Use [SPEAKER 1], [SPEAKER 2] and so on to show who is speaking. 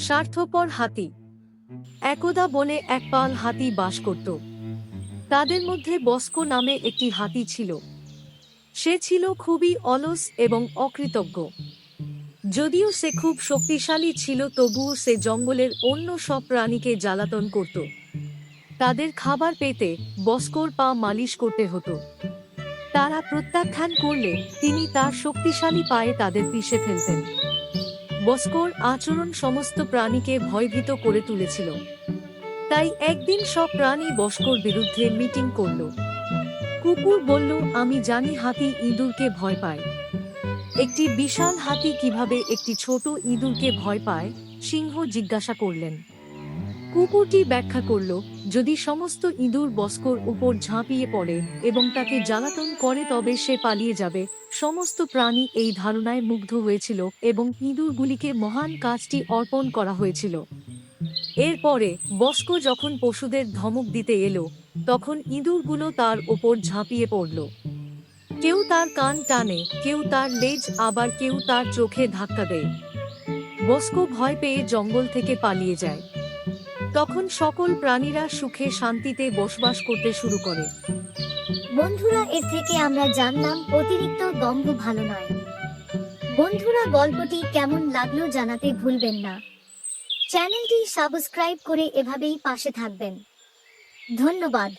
[SPEAKER 1] স্বার্থপর হাতি। একদা বনে এক পাল হাতি বাস করত। তাদের মধ্যে বস্কো নামে একটি হাতি ছিল। সে ছিল খুবই অলস এবং অকৃতজ্ঞ। যদিও সে খুব শক্তিশালী ছিল, তবুও সে জঙ্গলের অন্য সব প্রাণীকে জ্বালাতন করত। তাদের খাবার পেতে বস্কোর পা মালিশ করতে হতো। তারা প্রত্যাখ্যান করলে তিনি তার শক্তিশালী পায়ে তাদের পিষে ফেলতেন। বস্কোর আচরণ সমস্ত প্রাণীকে ভয়ভীত করে তুলেছিল। তাই একদিন সব প্রাণী বস্কোর বিরুদ্ধে মিটিং করল। কুকুর বলল, আমি জানি হাতি ইঁদুরকে ভয় পায়। একটি বিশাল হাতি কীভাবে একটি ছোট ইঁদুরকে ভয় পায়? সিংহ জিজ্ঞাসা করলেন। কুকুরটি ব্যাখ্যা করল, যদি সমস্ত ইঁদুর বস্কোর উপর ঝাঁপিয়ে পড়ে এবং তাকে জ্বালাতন করে তবে সে পালিয়ে যাবে। সমস্ত প্রাণী এই ধারণায় মুগ্ধ হয়েছিল এবং ইঁদুরগুলিকে মহান কাজটি অর্পণ করা হয়েছিল। এরপরে বস্কো যখন পশুদের ধমক দিতে এলো, তখন ইঁদুরগুলো তার ওপর ঝাঁপিয়ে পড়ল। কেউ তার কান টানে, কেউ তার লেজ, আবার কেউ তার চোখে ধাক্কা দেয়। বস্কো ভয় পেয়ে জঙ্গল থেকে পালিয়ে যায়। তখন সকল প্রাণীরা সুখে শান্তিতে বসবাস করতে শুরু করে।
[SPEAKER 2] বন্ধুরা, এর থেকে আমরা জানলাম অতিরিক্ত দম্ভ ভালো নয়। বন্ধুরা, গল্পটি কেমন লাগল জানাতে ভুলবেন না। চ্যানেলটি সাবস্ক্রাইব করে এভাবেই পাশে থাকবেন। ধন্যবাদ।